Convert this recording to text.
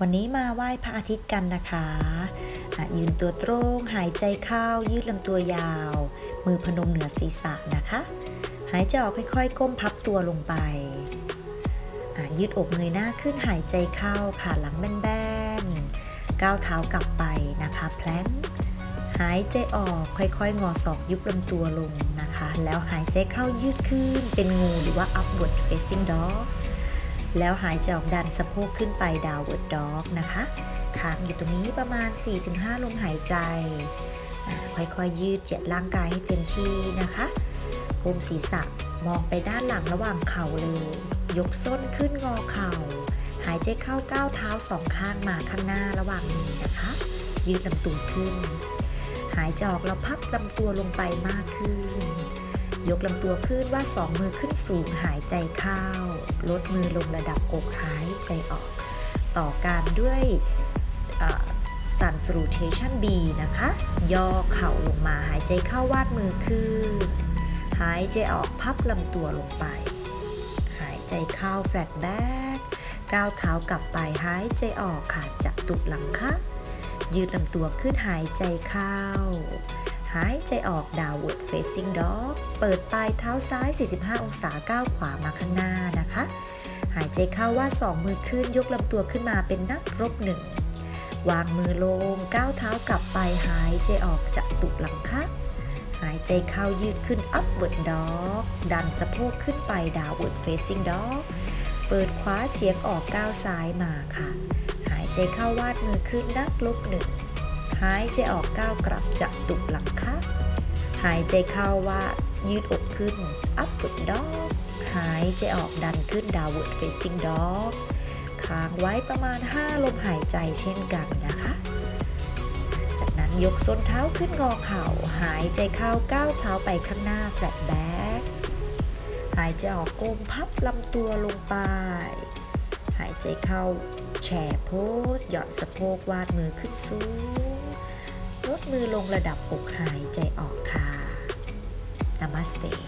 วันนี้มาไหว้พระอาทิตย์กันนะคะะยืนตัวตรงหายใจเข้ายืดลำตัวยาว มือพนมเหนือศีรษะนะคะ หายใจออกค่อยๆ ก้มพับตัวลงไป ยืดอกเงยหน้าขึ้นหายใจเข้าขาหลังแบนๆก้าวเท้ากลับไปนะคะแพลงหายใจออกค่อยๆ งอศอกยุบลำตัวลงนะคะ แล้วหายใจเข้ายืดขึ้นเป็นงูหรือว่า upward facing dog แล้วหายใจออกดันสะโพกขึ้นไป downward dog นะคะค้างอยู่ตรงนี้ประมาณ 4-5 ลมหายใจ ค่อยๆยืดเจ็ดร่างกายให้เต็มที่นะคะก้มศีรษะมองไปด้านหลังระหว่างเข่าเลย ยกส้นขึ้นงอเข่า หายใจเข้าก้าวเท้าสองข้างมาข้างหน้าระหว่างมือนะคะ ยืดลำตัวขึ้น หายใจออกแล้วพับลำตัวลงไปมากขึ้น ยกลำตัวขึ้นว่าสองมือขึ้นสูงหายใจเข้า ลดมือลงระดับอกหายใจออก ต่อการด้วยสันสรูเทชัน B นะคะ ย่อเข่าลงมาหายใจเข้าวาดมือขึ้น หายใจออกพับลำตัวลงไป หายใจเข้าแฟลตแบ็กก้าวเท้ากลับไปหายใจออกค่ะจับตุกหลังคะยืดลำตัวขึ้นหายใจเข้า หายใจออก downward facing dog เปิดปลายเท้าซ้าย 45 องศาก้าวขวามาข้างหน้านะคะ หายใจเข้าว่าดสองมือขึ้นยกลำตัวขึ้นมาเป็นนักรบหนึ่งวางมือลงก้าวเท้ากลับไปหายใจออกจากตุกหลังคะหายใจเข้ายืดขึ้น upward dog ดันสะโพกขึ้นไป downward facing dog เปิดขวาเฉียงออกก้าวซ้ายมาค่ะ หายใจเข้าวาดมือขึ้นนักลบหนึ่ง หายใจออกก้าวกลับจับตุกหลังคะหายใจเข้าว่ายืดอกขึ้น upward dog หายใจออกดันขึ้น downward facing dog ค้างไว้ประมาณ 5 ลมหายใจเช่นกันนะคะ จากนั้นยกส้นเท้าขึ้นงอเข่า หายใจเข้าก้าวเท้าไปข้างหน้า flat back หายใจออกก้มพับลำตัวลงไป หายใจเข้า แชร์โพสหย่อนสะโพกวาดมือขึ้นสูงลดมือลงระดับอกหายใจออกค่ะ Namaste